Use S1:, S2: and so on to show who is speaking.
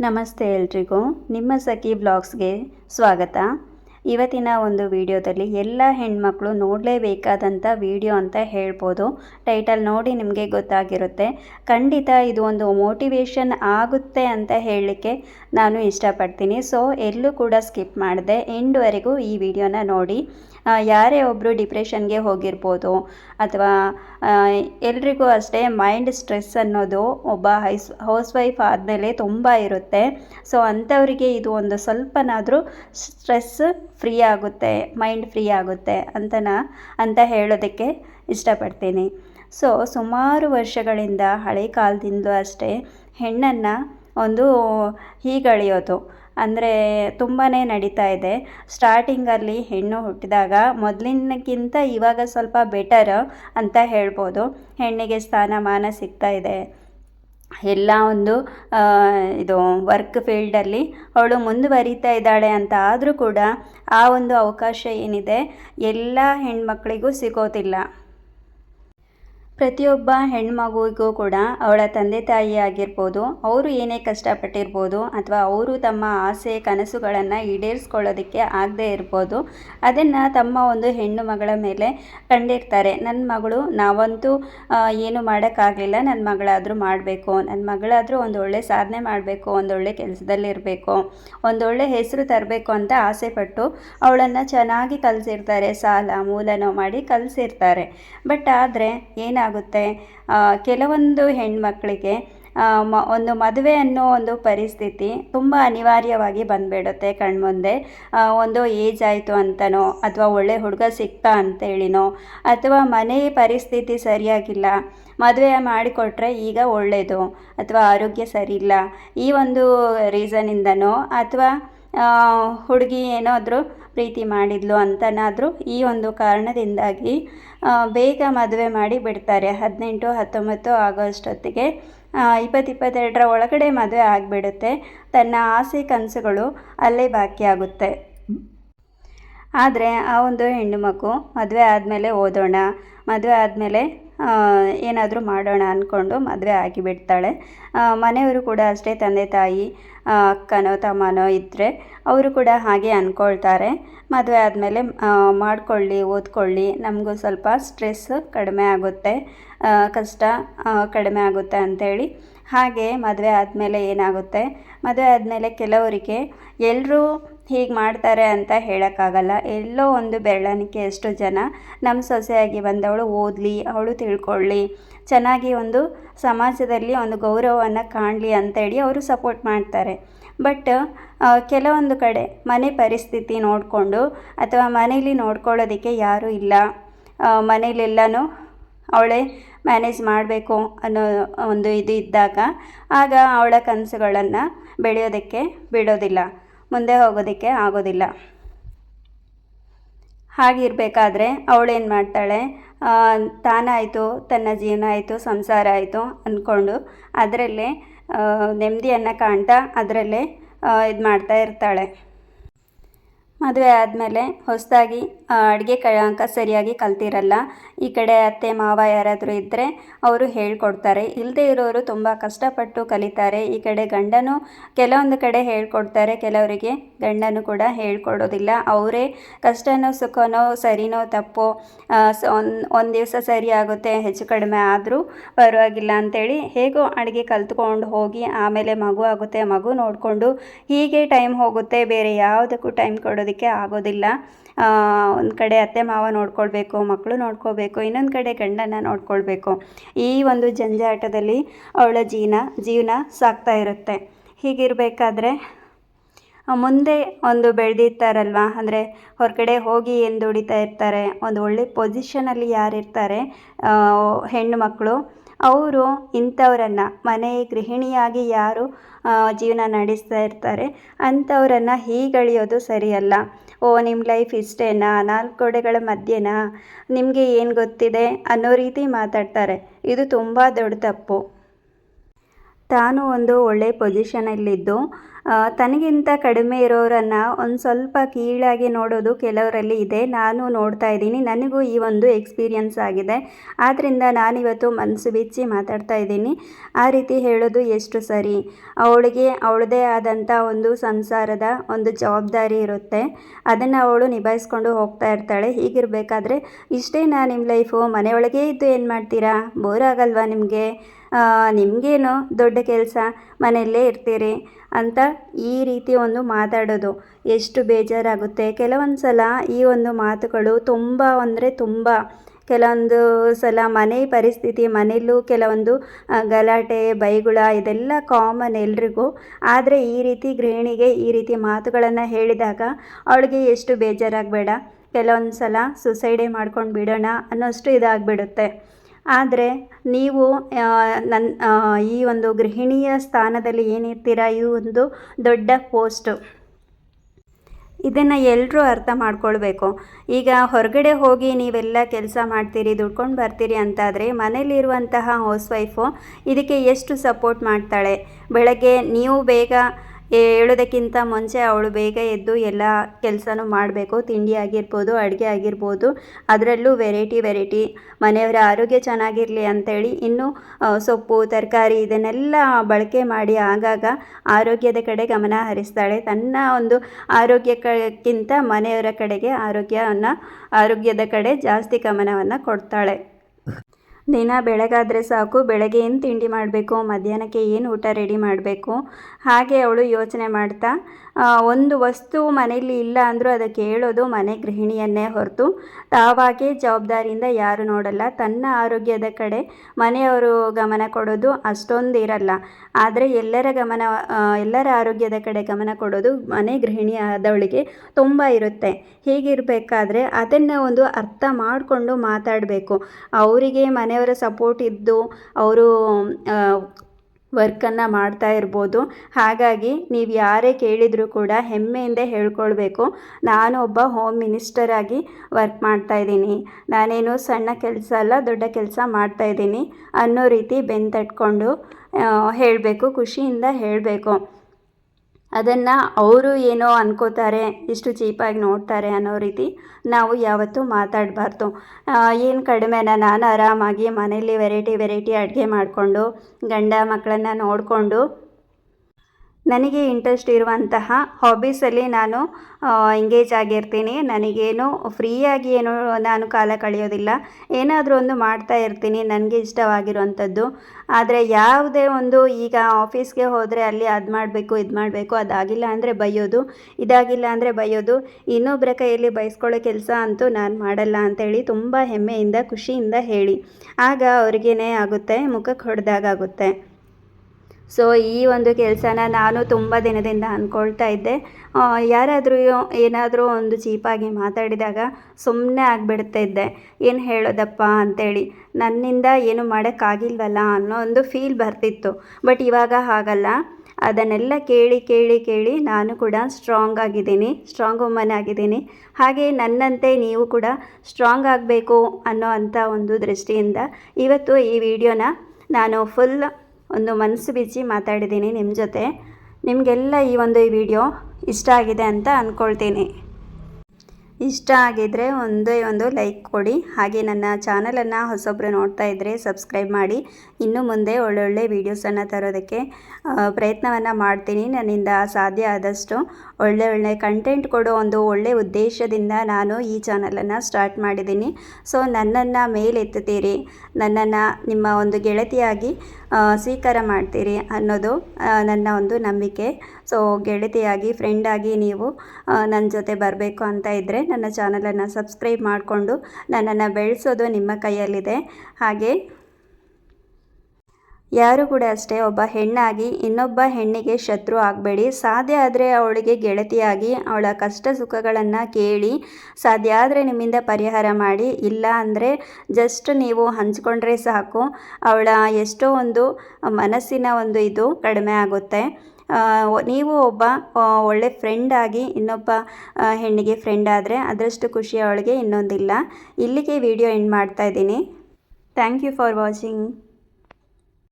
S1: ನಮಸ್ತೆ ಎಲ್ರಿಗೂ. ನಿಮ್ಮ ಸಖಿ ಬ್ಲಾಗ್ಸ್ಗೆ ಸ್ವಾಗತ. ಇವತ್ತಿನ ಒಂದು ವಿಡಿಯೋದಲ್ಲಿ ಎಲ್ಲ ಹೆಣ್ಮಕ್ಳು ನೋಡಲೇಬೇಕಾದಂಥ ವಿಡಿಯೋ ಅಂತ ಹೇಳ್ಬೋದು. ಟೈಟಲ್ ನೋಡಿ ನಿಮಗೆ ಗೊತ್ತಾಗಿರುತ್ತೆ. ಖಂಡಿತ ಇದು ಒಂದು ಮೋಟಿವೇಶನ್ ಆಗುತ್ತೆ ಅಂತ ಹೇಳಲಿಕ್ಕೆ ನಾನು ಇಷ್ಟಪಡ್ತೀನಿ. ಸೊ ಎಲ್ಲೂ ಕೂಡ ಸ್ಕಿಪ್ ಮಾಡಿದೆ. ಎಂಡ್ವರೆಗೂ ಈ ವಿಡಿಯೋನ ನೋಡಿ. ಯಾರೇ ಒಬ್ಬರು ಡಿಪ್ರೆಷನ್ಗೆ ಹೋಗಿರ್ಬೋದು, ಅಥವಾ ಎಲ್ರಿಗೂ ಅಷ್ಟೇ ಮೈಂಡ್ ಸ್ಟ್ರೆಸ್ ಅನ್ನೋದು ಒಬ್ಬ ಹೈಸ್ ಹೌಸ್ ವೈಫ್ ಆದಮೇಲೆ ತುಂಬ ಇರುತ್ತೆ. ಸೊ ಅಂಥವರಿಗೆ ಇದು ಒಂದು ಸ್ವಲ್ಪನಾದರೂ ಸ್ಟ್ರೆಸ್ ಫ್ರೀ ಆಗುತ್ತೆ ಮೈಂಡ್ ಫ್ರೀ ಆಗುತ್ತೆ ಅಂತನ, ಅಂತ ಹೇಳೋದಕ್ಕೆ ಇಷ್ಟಪಡ್ತೀನಿ. ಸೊ ಸುಮಾರು ವರ್ಷಗಳಿಂದ ಹಳೆ ಕಾಲದಿಂದಲೂ ಅಷ್ಟೇ ಹೆಣ್ಣನ್ನು ಒಂದು ಹೀಗಳೆಯೋದು ಅಂದರೆ ತುಂಬಾ ನಡೀತಾ ಇದೆ. ಸ್ಟಾರ್ಟಿಂಗಲ್ಲಿ ಹೆಣ್ಣು ಹುಟ್ಟಿದಾಗ ಮೊದಲಿನಕ್ಕಿಂತ ಇವಾಗ ಸ್ವಲ್ಪ ಬೆಟರ್ ಅಂತ ಹೇಳ್ಬೋದು. ಹೆಣ್ಣಿಗೆ ಸ್ಥಾನಮಾನ ಸಿಗ್ತಾ ಇದೆ. ಎಲ್ಲ ಒಂದು ಇದು ವರ್ಕ್ ಫೀಲ್ಡಲ್ಲಿ ಅವಳು ಮುಂದುವರಿತಾ ಇದ್ದಾಳೆ ಅಂತ ಆದರೂ ಕೂಡ ಆ ಒಂದು ಅವಕಾಶ ಏನಿದೆ, ಎಲ್ಲ ಹೆಣ್ಮಕ್ಳಿಗೂ ಸಿಗೋದಿಲ್ಲ. ಪ್ರತಿಯೊಬ್ಬ ಹೆಣ್ಮಗುವಿಗೂ ಕೂಡ ಅವಳ ತಂದೆ ತಾಯಿ ಆಗಿರ್ಬೋದು, ಅವರು ಏನೇ ಕಷ್ಟಪಟ್ಟಿರ್ಬೋದು ಅಥವಾ ಅವರು ತಮ್ಮ ಆಸೆ, ಕನಸುಗಳನ್ನು ಈಡೇರಿಸ್ಕೊಳ್ಳೋದಕ್ಕೆ ಆಗದೇ ಇರ್ಬೋದು, ಅದನ್ನು ತಮ್ಮ ಒಂದು ಹೆಣ್ಣು ಮಗಳ ಮೇಲೆ ಕಂಡಿರ್ತಾರೆ. ನನ್ನ ಮಗಳು ನಾವಂತೂ ಏನು ಮಾಡೋಕ್ಕಾಗಲಿಲ್ಲ. ನನ್ನ ಮಗಳಾದರೂ ಮಾಡಬೇಕು. ನನ್ನ ಮಗಳಾದರೂ ಒಂದು ಒಳ್ಳೆ ಸಾಧನೆ ಮಾಡಬೇಕು. ಒಂದೊಳ್ಳೆ ಕೆಲಸದಲ್ಲಿರಬೇಕು. ಒಂದೊಳ್ಳೆ ಹೆಸರು ತರಬೇಕು ಅಂತ ಆಸೆಪಟ್ಟು ಅವಳನ್ನು ಚೆನ್ನಾಗಿ ಕಲಿಸಿರ್ತಾರೆ. ಸಾಲ ಮೂಲನೋ ಮಾಡಿ ಕಲಿಸಿರ್ತಾರೆ. ಬಟ್ ಆದರೆ ಏನಾಗುತ್ತೆ ಆ, ಕೆಲವೊಂದು ಹೆಣ್ಮಕ್ಳಿಗೆ ಮ ಒಂದು ಮದುವೆ ಅನ್ನೋ ಒಂದು ಪರಿಸ್ಥಿತಿ ತುಂಬ ಅನಿವಾರ್ಯವಾಗಿ ಬಂದುಬಿಡುತ್ತೆ ಕಣ್ಮುಂದೆ. ಒಂದು ಏಜ್ ಆಯಿತು ಅಂತನೋ ಅಥವಾ ಒಳ್ಳೆ ಹುಡುಗ ಸಿಕ್ತಾ ಅಂತೇಳಿನೋ ಅಥವಾ ಮನೆ ಪರಿಸ್ಥಿತಿ ಸರಿಯಾಗಿಲ್ಲ ಮದುವೆ ಮಾಡಿಕೊಟ್ರೆ ಈಗ ಒಳ್ಳೆಯದು ಅಥವಾ ಆರೋಗ್ಯ ಸರಿಯಿಲ್ಲ ಈ ಒಂದು ರೀಸನಿಂದನೋ ಅಥವಾ ಹುಡುಗಿ ಏನಾದರೂ ಪ್ರೀತಿ ಮಾಡಿದ್ಲು ಅಂತನಾದರೂ ಈ ಒಂದು ಕಾರಣದಿಂದಾಗಿ ಬೇಗ ಮದುವೆ ಮಾಡಿ ಬಿಡ್ತಾರೆ. ಹದಿನೆಂಟು, ಹತ್ತೊಂಬತ್ತು ಆಗಸ್ಟ್ ಇಪ್ಪತ್ತು ಇಪ್ಪತ್ತಿಪ್ಪತ್ತೆರಡರ ಒಳಗಡೆ ಮದುವೆ ಆಗಿಬಿಡುತ್ತೆ. ತನ್ನ ಆಸೆ ಕನಸುಗಳು ಅಲ್ಲೇ ಬಾಕಿ ಆಗುತ್ತೆ. ಆದರೆ ಆ ಒಂದು ಹೆಣ್ಣು ಮಗು ಮದುವೆ ಆದಮೇಲೆ ಓದೋಣ, ಮದುವೆ ಆದಮೇಲೆ ಏನಾದರೂ ಮಾಡೋಣ ಅಂದ್ಕೊಂಡು ಮದುವೆ ಆಗಿಬಿಡ್ತಾಳೆ ಮನೆಯವರು ಕೂಡ ಅಷ್ಟೇ ತಂದೆ ತಾಯಿ ಅಕ್ಕನೋ ತಮ್ಮನೋ ಇದ್ದರೆ ಅವರು ಕೂಡ ಹಾಗೆ ಅಂದ್ಕೊಳ್ತಾರೆ ಮದುವೆ ಆದಮೇಲೆ ಮಾಡಿಕೊಳ್ಳಿ, ಓದ್ಕೊಳ್ಳಿ, ನಮಗೂ ಸ್ವಲ್ಪ ಸ್ಟ್ರೆಸ್ ಕಡಿಮೆ ಆಗುತ್ತೆ. ಕಷ್ಟ ಕಡಿಮೆ ಆಗುತ್ತೆ ಅಂಥೇಳಿ ಹಾಗೆ ಮದುವೆ ಆದಮೇಲೆ ಏನಾಗುತ್ತೆ? ಮದುವೆ ಆದಮೇಲೆ ಕೆಲವರಿಗೆ ಎಲ್ಲರೂ ಹೀಗೆ ಮಾಡ್ತಾರೆ ಅಂತ ಹೇಳೋಕ್ಕಾಗಲ್ಲ. ಎಲ್ಲೋ ಒಂದು ಬೆರಳಿಕೆಯಷ್ಟು ಜನ ನಮ್ಮ ಸೊಸೆಯಾಗಿ ಬಂದವಳು ಓದಲಿ, ಅವಳು ತಿಳ್ಕೊಳ್ಳಿ, ಚೆನ್ನಾಗಿ ಒಂದು ಸಮಾಜದಲ್ಲಿ ಒಂದು ಗೌರವವನ್ನು ಕಾಣಲಿ ಅಂತೇಳಿ ಅವರು ಸಪೋರ್ಟ್ ಮಾಡ್ತಾರೆ. ಬಟ್ ಕೆಲವೊಂದು ಕಡೆ ಮನೆ ಪರಿಸ್ಥಿತಿ ನೋಡಿಕೊಂಡು ಅಥವಾ ಮನೇಲಿ ನೋಡ್ಕೊಳ್ಳೋದಕ್ಕೆ ಯಾರೂ ಇಲ್ಲ. ಮನೇಲೆಲ್ಲನೂ ಅವಳೇ ಮ್ಯಾನೇಜ್ ಮಾಡಬೇಕು ಅನ್ನೋ ಒಂದು ಇದು ಇದ್ದಾಗ ಆಗ ಅವಳ ಕನಸುಗಳನ್ನು ಬೆಳೆಯೋದಕ್ಕೆ ಬಿಡೋದಿಲ್ಲ, ಮುಂದೆ ಹೋಗೋದಕ್ಕೆ ಆಗೋದಿಲ್ಲ. ಹಾಗಿರಬೇಕಾದ್ರೆ ಅವಳೇನು ಮಾಡ್ತಾಳೆ ತಾನಾಯಿತು ತನ್ನ ಜೀವನ ಆಯಿತು, ಸಂಸಾರ ಆಯಿತು ಅಂದ್ಕೊಂಡು ಅದರಲ್ಲೇ ನೆಮ್ಮದಿಯನ್ನು ಕಾಣ್ತಾ ಅದರಲ್ಲೇ ಇದು ಮಾಡ್ತಾ ಇರ್ತಾಳೆ. ಮದುವೆ ಆದಮೇಲೆ ಹೊಸದಾಗಿ ಅಡುಗೆ ಕ ಸರಿಯಾಗಿ ಕಲ್ತಿರಲ್ಲ. ಈ ಕಡೆ ಅತ್ತೆ, ಮಾವ ಯಾರಾದರೂ ಇದ್ದರೆ ಅವರು ಹೇಳ್ಕೊಡ್ತಾರೆ. ಇಲ್ಲದೆ ಇರೋರು ತುಂಬ ಕಷ್ಟಪಟ್ಟು ಕಲಿತಾರೆ. ಈ ಕಡೆ ಗಂಡನು ಕೆಲವೊಂದು ಕಡೆ ಹೇಳ್ಕೊಡ್ತಾರೆ. ಕೆಲವರಿಗೆ ಗಂಡನು ಕೂಡ ಹೇಳ್ಕೊಡೋದಿಲ್ಲ. ಅವರೇ ಕಷ್ಟನೋ, ಸುಖನೋ, ಸರಿನೋ, ತಪ್ಪೋ ಒಂದು ದಿವಸ ಸರಿ ಆಗುತ್ತೆ, ಹೆಚ್ಚು ಕಡಿಮೆ ಆದರೂ ಪರವಾಗಿಲ್ಲ ಅಂಥೇಳಿ ಹೇಗೋ ಅಡುಗೆ ಕಲ್ತ್ಕೊಂಡು ಹೋಗಿ ಆಮೇಲೆ ಮಗು ಆಗುತ್ತೆ. ಮಗು ನೋಡಿಕೊಂಡು ಹೀಗೆ ಟೈಮ್ ಹೋಗುತ್ತೆ. ಬೇರೆ ಯಾವುದಕ್ಕೂ ಟೈಮ್ ಕೊಡೋದಕ್ಕೆ ಆಗೋದಿಲ್ಲ. ಒಂದು ಕಡೆ ಅತ್ತೆ ಮಾವ ನೋಡ್ಕೊಳ್ಬೇಕು ಮಕ್ಕಳು ನೋಡ್ಕೋಬೇಕು ಇನ್ನೊಂದು ಕಡೆ ಗಂಡನ ನೋಡ್ಕೊಳ್ಬೇಕು. ಈ ಒಂದು ಜಂಜಾಟದಲ್ಲಿ ಅವಳ ಜೀವನ ಜೀವನ ಸಾಗ್ತಾ ಇರುತ್ತೆ. ಹೀಗಿರಬೇಕಾದ್ರೆ ಮುಂದೆ ಒಂದು ಬೆಳೆದಿರ್ತಾರಲ್ವ ಅಂದರೆ ಹೊರಗಡೆ ಹೋಗಿ ಎಂದು ದುಡಿತಾ ಇರ್ತಾರೆ, ಒಂದು ಒಳ್ಳೆ ಪೊಸಿಷನಲ್ಲಿ ಯಾರಿರ್ತಾರೆ ಹೆಣ್ಣು ಮಕ್ಕಳು ಅವರು ಇಂಥವರನ್ನು ಮನೆ ಗೃಹಿಣಿಯಾಗಿ ಯಾರು ಜೀವನ ನಡೆಸ್ತಾ ಇರ್ತಾರೆ, ಅಂಥವರನ್ನು ಹೀಗಳೆಯೋದು ಸರಿಯಲ್ಲ. ಓ ನಿಮ್ಮ ಲೈಫ್ ಇಷ್ಟೇನಾ? ನಾಲ್ಕು ಗೋಡೆಗಳ ಮಧ್ಯೆನಾ? ನಿಮಗೆ ಏನು ಗೊತ್ತಿದೆ? ಅನ್ನೋ ರೀತಿ ಮಾತಾಡ್ತಾರೆ. ಇದು ತುಂಬ ದೊಡ್ಡ ತಪ್ಪು. ತಾನು ಒಂದು ಒಳ್ಳೆ ಪೊಸಿಷನಲ್ಲಿದ್ದು ತನಗಿಂತ ಕಡಿಮೆ ಇರೋರನ್ನು ಒಂದು ಸ್ವಲ್ಪ ಕೀಳಾಗಿ ನೋಡೋದು ಕೆಲವರಲ್ಲಿ ಇದೆ. ನಾನು ನೋಡ್ತಾ ಇದ್ದೀನಿ. ನನಗೂ ಈ ಒಂದು ಎಕ್ಸ್ಪೀರಿಯನ್ಸ್ ಆಗಿದೆ. ಆದ್ದರಿಂದ ನಾನಿವತ್ತು ಮನಸ್ಸು ಬಿಚ್ಚಿ ಮಾತಾಡ್ತಾ ಇದ್ದೀನಿ. ಆ ರೀತಿ ಹೇಳೋದು ಎಷ್ಟು ಸರಿ? ಅವಳಿಗೆ ಅವಳದೇ ಆದಂಥ ಒಂದು ಸಂಸಾರದ ಒಂದು ಜವಾಬ್ದಾರಿ ಇರುತ್ತೆ. ಅದನ್ನು ಅವಳು ನಿಭಾಯಿಸ್ಕೊಂಡು ಹೋಗ್ತಾ ಇರ್ತಾಳೆ. ಹೀಗಿರಬೇಕಾದ್ರೆ ಇಷ್ಟೇ ನಾನು ನಿಮ್ಮ ಲೈಫು ಮನೆಯೊಳಗೆ ಇದ್ದು ಏನು ಮಾಡ್ತೀರಾ? ಬೋರ್ ಆಗಲ್ವಾ ನಿಮಗೆ? ನಿಮಗೇನು ದೊಡ್ಡ ಕೆಲಸ? ಮನೆಯಲ್ಲೇ ಇರ್ತೀರಿ. ಅಂತ ಈ ರೀತಿ ಒಂದು ಮಾತಾಡೋದು. ಎಷ್ಟು ಬೇಜಾರಾಗುತ್ತೆ. ಕೆಲವೊಂದು ಸಲ ಈ ಒಂದು ಮಾತುಗಳು ತುಂಬ ಅಂದರೆ ತುಂಬ. ಕೆಲವೊಂದು ಸಲ ಮನೆ ಪರಿಸ್ಥಿತಿ, ಮನೆಯಲ್ಲೂ ಕೆಲವೊಂದು ಗಲಾಟೆ, ಬೈಗುಳ ಇದೆಲ್ಲ ಕಾಮನ್ ಎಲ್ರಿಗೂ. ಆದರೆ ಈ ರೀತಿ ಗೃಹಿಣಿಗೆ ಈ ರೀತಿ ಮಾತುಗಳನ್ನು ಹೇಳಿದಾಗ ಅವಳಿಗೆ ಎಷ್ಟು ಬೇಜಾರಾಗಬೇಡ. ಕೆಲವೊಂದು ಸಲ ಸುಸೈಡೇ ಮಾಡ್ಕೊಂಡು ಬಿಡೋಣ ಅನ್ನೋಷ್ಟು ಇದಾಗಿಬಿಡುತ್ತೆ. ಆದರೆ ನೀವು ನನ್ನ ಈ ಒಂದು ಗೃಹಿಣಿಯ ಸ್ಥಾನದಲ್ಲಿ ಏನಿರ್ತೀರ? ಈ ಒಂದು ದೊಡ್ಡ ಪೋಸ್ಟು. ಇದನ್ನು ಎಲ್ಲರೂ ಅರ್ಥ ಮಾಡ್ಕೊಳ್ಬೇಕು. ಈಗ ಹೊರಗಡೆ ಹೋಗಿ ನೀವೆಲ್ಲ ಕೆಲಸ ಮಾಡ್ತೀರಿ, ದುಡ್ಕೊಂಡು ಬರ್ತೀರಿ ಅಂತಾದರೆ ಮನೇಲಿರುವಂತಹ ಹೌಸ್ ವೈಫು ಇದಕ್ಕೆ ಎಷ್ಟು ಸಪೋರ್ಟ್ ಮಾಡ್ತಾಳೆ? ಬೆಳಗ್ಗೆ ನೀವು ಬೇಗ ಹೇಳೋದಕ್ಕಿಂತ ಮುಂಚೆ ಅವಳು ಬೇಗ ಎದ್ದು ಎಲ್ಲ ಕೆಲಸನೂ ಮಾಡಬೇಕು. ತಿಂಡಿ ಆಗಿರ್ಬೋದು, ಅಡುಗೆ ಆಗಿರ್ಬೋದು. ಅದರಲ್ಲೂ ವೆರೈಟಿ ವೆರೈಟಿ ಮನೆಯವರ ಆರೋಗ್ಯ ಚೆನ್ನಾಗಿರಲಿ ಅಂಥೇಳಿ ಇನ್ನೂ ಸೊಪ್ಪು, ತರಕಾರಿ ಇದನ್ನೆಲ್ಲ ಬಳಕೆ ಮಾಡಿ ಆಗಾಗ ಆರೋಗ್ಯದ ಕಡೆ ಗಮನ ಹರಿಸ್ತಾಳೆ. ತನ್ನ ಒಂದು ಆರೋಗ್ಯಕ್ಕಿಂತ ಮನೆಯವರ ಕಡೆಗೆ ಆರೋಗ್ಯವನ್ನು ಆರೋಗ್ಯದ ಕಡೆ ಜಾಸ್ತಿ ಗಮನವನ್ನು ಕೊಡ್ತಾಳೆ. ದಿನ ಬೆಳಗಾದರೆ ಸಾಕು ಬೆಳಗ್ಗೆ ಏನು ತಿಂಡಿ ಮಾಡಬೇಕು, ಮಧ್ಯಾಹ್ನಕ್ಕೆ ಏನು ಊಟ ರೆಡಿ ಮಾಡಬೇಕು, ಹಾಗೆ ಅವಳು ಯೋಚನೆ ಮಾಡ್ತಾ ಒಂದು ವಸ್ತು ಮನೆಯಲ್ಲಿ ಇಲ್ಲ ಅಂದರೂ ಅದಕ್ಕೆ ಹೇಳೋದು ಮನೆ ಗೃಹಿಣಿಯನ್ನೇ ಹೊರತು, ತಾವಾಗೇ ಜವಾಬ್ದಾರಿಯಿಂದ ಯಾರು ನೋಡಲ್ಲ, ತನ್ನ ಆರೋಗ್ಯದ ಕಡೆ ಮನೆಯವರು ಗಮನ ಕೊಡೋದು ಅಷ್ಟೊಂದು ಇರಲ್ಲ ಆದರೆ ಎಲ್ಲರ ಗಮನ ಎಲ್ಲರ ಆರೋಗ್ಯದ ಕಡೆ ಗಮನ ಕೊಡೋದು ಮನೆ ಗೃಹಿಣಿ ಆದವಳಿಗೆ ತುಂಬ ಇರುತ್ತೆ. ಹೀಗಿರಬೇಕಾದ್ರೆ ಅದನ್ನು ಒಂದು ಅರ್ಥ ಮಾಡಿಕೊಂಡು ಮಾತಾಡಬೇಕು. ಅವರಿಗೆ ಮನೆಯವರ ಸಪೋರ್ಟ್ ಇದ್ದು ಅವರು ವರ್ಕನ್ನು ಮಾಡ್ತಾ ಇರ್ಬೋದು. ಹಾಗಾಗಿ ನೀವು ಯಾರೇ ಕೇಳಿದರೂ ಕೂಡ ಹೆಮ್ಮೆಯಿಂದ ಹೇಳ್ಕೊಳ್ಬೇಕು. ನಾನು ಒಬ್ಬ ಹೋಮ್ ಮಿನಿಸ್ಟರ್ ಆಗಿ ವರ್ಕ್ ಮಾಡ್ತಾ ಇದ್ದೀನಿ. ನಾನೇನು ಸಣ್ಣ ಕೆಲಸ ಅಲ್ಲ, ದೊಡ್ಡ ಕೆಲಸ ಮಾಡ್ತಾ ಇದ್ದೀನಿ ಅನ್ನೋ ರೀತಿ ಬೆನ್ನು ತಟ್ಕೊಂಡು ಹೇಳಬೇಕು, ಖುಷಿಯಿಂದ ಹೇಳಬೇಕು. ಅದನ್ನು ಅವರು ಏನೋ ಅನ್ಕೋತಾರೆ, ಇಷ್ಟು ಚೀಪಾಗಿ ನೋಡ್ತಾರೆ ಅನ್ನೋ ರೀತಿ ನಾವು ಯಾವತ್ತೂ ಮಾತಾಡಬಾರ್ದು. ಏನು ಕಡಿಮೆನ ನಾನು ಆರಾಮಾಗಿ ಮನೇಲಿ ವೆರೈಟಿ ವೆರೈಟಿ ಅಡುಗೆ ಮಾಡಿಕೊಂಡು, ಗಂಡ ಮಕ್ಕಳನ್ನ ನೋಡಿಕೊಂಡು ನನಗೆ ಇಂಟ್ರೆಸ್ಟ್ ಇರುವಂತಹ ಹಾಬೀಸಲ್ಲಿ ನಾನು ಎಂಗೇಜ್ ಆಗಿರ್ತೀನಿ. ನನಗೇನು ಫ್ರೀಯಾಗಿ ಏನು ನಾನು ಕಾಲ ಕಳೆಯೋದಿಲ್ಲ. ಏನಾದರೂ ಒಂದು ಮಾಡ್ತಾ ಇರ್ತೀನಿ, ನನಗೆ ಇಷ್ಟವಾಗಿರುವಂಥದ್ದು. ಆದರೆ ಯಾವುದೇ ಒಂದು ಈಗ ಆಫೀಸ್ಗೆ ಹೋದರೆ ಅಲ್ಲಿ ಅದು ಮಾಡಬೇಕು, ಇದು ಮಾಡಬೇಕು, ಅದಾಗಿಲ್ಲ ಅಂದರೆ ಬೈಯೋದು, ಇದಾಗಿಲ್ಲ ಅಂದರೆ ಬೈಯೋದು. ಇನ್ನೊಬ್ಬರ ಕೈಯಲ್ಲಿ ಬೈಸ್ಕೊಳ್ಳೋ ಕೆಲಸ ಅಂತೂ ನಾನು ಮಾಡಲ್ಲ ಅಂತೇಳಿ ತುಂಬ ಹೆಮ್ಮೆಯಿಂದ, ಖುಷಿಯಿಂದ ಹೇಳಿ. ಆಗ ಅವ್ರಿಗೇನೆ ಆಗುತ್ತೆ ಮುಖಕ್ಕೆ ಹೊಡೆದಾಗುತ್ತೆ ಸೊ ಈ ಒಂದು ಕೆಲಸನ ನಾನು ತುಂಬ ದಿನದಿಂದ ಅಂದ್ಕೊಳ್ತಾ ಇದ್ದೆ. ಯಾರಾದರೂ ಏನಾದರೂ ಒಂದು ಚೀಪಾಗಿ ಮಾತಾಡಿದಾಗ ಸುಮ್ಮನೆ ಆಗಿಬಿಡ್ತಾ ಇದ್ದೆ. ಏನು ಹೇಳೋದಪ್ಪ ಅಂತೇಳಿ. ನನ್ನಿಂದ ಏನು ಮಾಡೋಕ್ಕಾಗಿಲ್ವಲ್ಲ ಅನ್ನೋ ಒಂದು ಫೀಲ್ ಬರ್ತಿತ್ತು. ಬಟ್ ಇವಾಗ ಹಾಗಲ್ಲ. ಅದನ್ನೆಲ್ಲ ಕೇಳಿ ಕೇಳಿ ಕೇಳಿ ನಾನು ಕೂಡ ಸ್ಟ್ರಾಂಗ್ ಆಗಿದ್ದೀನಿ ಸ್ಟ್ರಾಂಗ್ ವುಮನ್ ಆಗಿದ್ದೀನಿ. ಹಾಗೆ ನನ್ನಂತೆ ನೀವು ಕೂಡ ಸ್ಟ್ರಾಂಗ್ ಆಗಬೇಕು ಅನ್ನೋ ಅಂಥ ಒಂದು ದೃಷ್ಟಿಯಿಂದ ಇವತ್ತು ಈ ವಿಡಿಯೋನ ನಾನು ಫುಲ್ ಒಂದು ಮನಸ್ಸು ಬಿಚ್ಚಿ ಮಾತಾಡಿದ್ದೀನಿ ನಿಮ್ಮ ಜೊತೆ. ನಿಮಗೆಲ್ಲ ಈ ಒಂದು ವಿಡಿಯೋ ಇಷ್ಟ ಆಗಿದೆ ಅಂತ ಅಂದ್ಕೊಳ್ತೀನಿ ಇಷ್ಟ ಆಗಿದ್ದರೆ ಒಂದೇ ಒಂದು ಲೈಕ್ ಕೊಡಿ. ಹಾಗೆ ನನ್ನ ಚಾನಲನ್ನು ಹೊಸೊಬ್ಬರು ನೋಡ್ತಾ ಇದ್ದರೆ ಸಬ್ಸ್ಕ್ರೈಬ್ ಮಾಡಿ. ಇನ್ನು ಮುಂದೆ ಒಳ್ಳೊಳ್ಳೆ ವೀಡಿಯೋಸನ್ನು ತರೋದಕ್ಕೆ ಪ್ರಯತ್ನವನ್ನು ಮಾಡ್ತೀನಿ. ನನ್ನಿಂದ ಸಾಧ್ಯ ಆದಷ್ಟು ಒಳ್ಳೆ ಒಳ್ಳೆ ಕಂಟೆಂಟ್ ಕೊಡೋ ಒಂದು ಒಳ್ಳೆ ಉದ್ದೇಶದಿಂದ ನಾನು ಈ ಚಾನಲನ್ನು ಸ್ಟಾರ್ಟ್ ಮಾಡಿದ್ದೀನಿ. ಸೊ ನನ್ನನ್ನು ಮೇಲೆತ್ತುತ್ತೀರಿ. ನನ್ನನ್ನು ನಿಮ್ಮ ಒಂದು ಗೆಳತಿಯಾಗಿ ಸ್ವೀಕಾರ ಮಾಡ್ತೀರಿ ಅನ್ನೋದು ನನ್ನ ಒಂದು ನಂಬಿಕೆ. ಸೊ ಗೆಳತಿಯಾಗಿ ಫ್ರೆಂಡಾಗಿ ನೀವು ನನ್ನ ಜೊತೆ ಬರಬೇಕು ಅಂತ ಇದ್ದರೆ ನನ್ನ ಚಾನಲನ್ನು ಸಬ್ಸ್ಕ್ರೈಬ್ ಮಾಡಿಕೊಂಡು ನನ್ನನ್ನು ಬೆಳೆಸೋದು ನಿಮ್ಮ ಕೈಯಲ್ಲಿದೆ. ಹಾಗೆ, ಯಾರು ಕೂಡ ಅಷ್ಟೇ ಒಬ್ಬ ಹೆಣ್ಣಾಗಿ, ಇನ್ನೊಬ್ಬ ಹೆಣ್ಣಿಗೆ ಶತ್ರು ಆಗಬೇಡಿ. ಸಾಧ್ಯ ಆದರೆ ಅವಳಿಗೆ ಗೆಳತಿಯಾಗಿ, ಅವಳ ಕಷ್ಟ ಸುಖಗಳನ್ನು ಕೇಳಿ, ಸಾಧ್ಯ ಆದರೆ ನಿಮ್ಮಿಂದ ಪರಿಹಾರ ಮಾಡಿ. ಇಲ್ಲ ಅಂದರೆ ಜಸ್ಟ್ ನೀವು ಹಂಚಿಕೊಂಡ್ರೆ ಸಾಕು. ಅವಳ ಎಷ್ಟೋ ಒಂದು ಮನಸ್ಸಿನ ಒಂದು ಇದು ಕಡಿಮೆ ಆಗುತ್ತೆ. ನೀವು ಒಬ್ಬ ಒಳ್ಳೆ ಫ್ರೆಂಡ್ ಆಗಿ ಇನ್ನೊಬ್ಬ ಹೆಣ್ಣಿಗೆ ಫ್ರೆಂಡ್ ಆದರೆ ಅದರಷ್ಟು ಖುಷಿ ಅವಳಿಗೆ ಇನ್ನೊಂದಿಲ್ಲ. ಇಲ್ಲಿಗೆ ವಿಡಿಯೋ ಎಂಡ್ ಮಾಡ್ತಾ ಇದ್ದೀನಿ. Thank you for watching